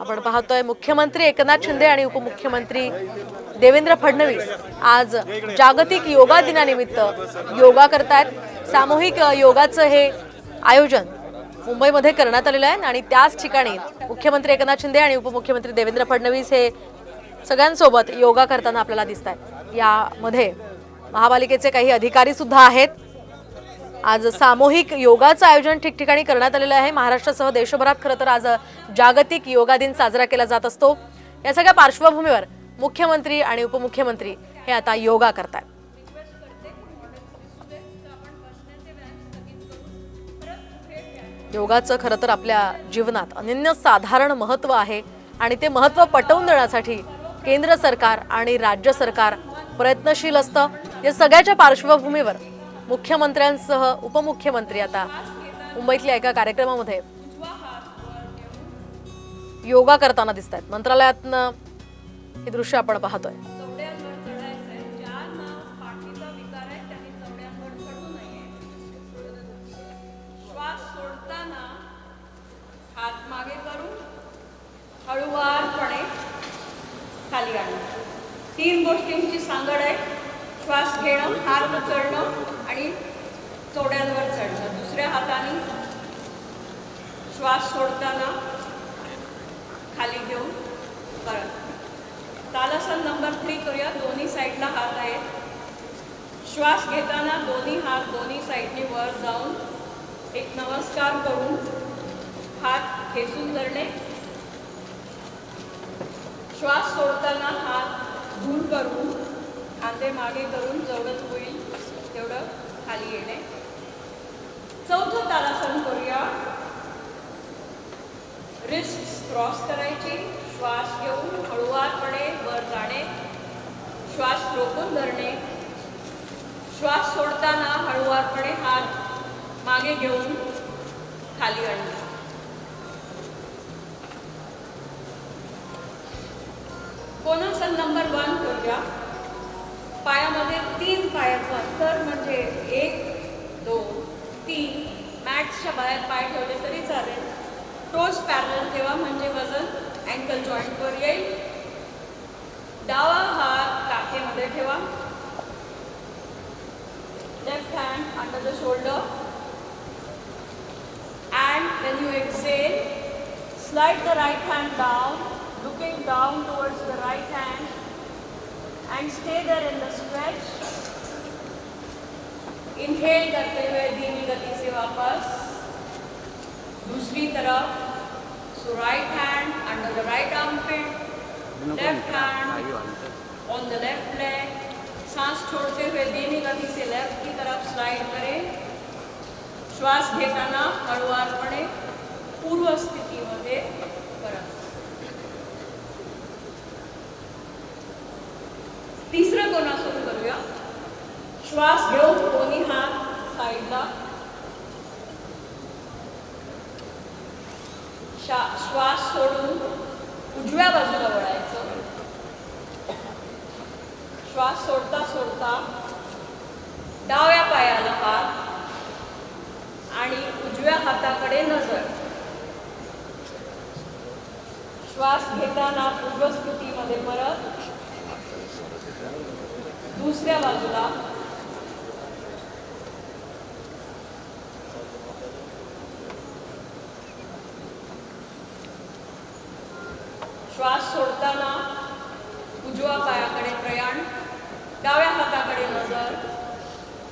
आपण पाहतोय मुख्यमंत्री एकनाथ शिंदे आणि उपमुख्यमंत्री देवेंद्र फडणवीस आज जागतिक योगा दिनानिमित्त योगा करतायत. सामूहिक योगाचं हे आयोजन मुंबईमध्ये करण्यात आलेलं आहे आणि त्याच ठिकाणी मुख्यमंत्री एकनाथ शिंदे आणि उपमुख्यमंत्री देवेंद्र फडणवीस हे सगळ्यांसोबत योगा करताना आपल्याला दिसत आहेत यामध्ये महापालिकेचे काही अधिकारी सुद्धा आहेत. आज सामूहिक योगाचं आयोजन ठिकठिकाणी करण्यात आलेलं आहे. महाराष्ट्रासह देशभरात खरं तर आज जागतिक योगा दिन साजरा केला जात असतो. या सगळ्या पार्श्वभूमीवर मुख्यमंत्री आणि उपमुख्यमंत्री हे आता योगा करतात योगाचं खरं तर आपल्या जीवनात अनन्य साधारण महत्त्व आहे आणि ते महत्त्व पटवून देण्यासाठी केंद्र सरकार आणि राज्य सरकार प्रयत्नशील असतं. या सगळ्याच्या पार्श्वभूमीवर मुख्यमंत्र्यांसह उपमुख्यमंत्री आता मुंबईतल्या एका कार्यक्रमामध्ये योगा करताना दिसत आहेत मंत्रालयातनं हे दृश्य आपण पाहतोय. हळूवारपणे खाली आणणं तीन गोष्टींची सांगड आहे. श्वास घेणं हात उचलणं आणि चोड्यांवर चढणं दुसऱ्या हाताने श्वास सोडताना खाली घेऊन परत. तालासन नंबर थ्री करूया. दोन्ही साईडला हात आहेत. श्वास घेताना दोन्ही हात दोन्ही साईडने वर जाऊन एक नमस्कार करून हात खेचून धरणे. श्वास सोडताना हात दूर करून खांदे मागे करून जेवढं होईल तेवढं खाली येणे. चौथं तालासन करूया. रिस्ट क्रॉस करायची. श्वास घेऊन हळुवारपणे वर जाणे. श्वास रोखून धरणे. श्वास सोडताना हळुवारपणे हात मागे घेऊन खाली आणणे. कोणासन नंबर वन करूया. तीन पायाचं अंतर म्हणजे एक दोन तीन. मॅट्सच्या बाहेर पाय ठेवले तरी चालेल. टोच पॅरल ठेवा म्हणजे वजन अँकल जॉईंटवर येईल. डावा हात काखेमध्ये ठेवा. Left hand under the shoulder and when you exhale slide the right hand down looking down towards the right hand and stay there in the stretch. Inhale करते हुए धीमी गति से वापस। दूसरी तरफ़ so right hand under the right armpit left hand on the left leg सांस छोड़ते हुए धीमी गति से लेफ़्ट की तरफ़ स्लाइड करें। श्वास घेताना हळुवारपणे पूर्व स्थिति स्थितीमध्ये श्वास घेऊन दोन्ही हात साईडला. शा- श्वास सोडून उजव्या बाजूला वळायचं. श्वास सोडता सोडता डाव्या पायाला हात आणि उजव्या हाताकडे नजर. श्वास घेताना पूर्वस्थितीमध्ये परत दुसऱ्या बाजूला श्वास सोडताना उजवा पायाकडे प्रयाण डाव्या हाताकडे नजर.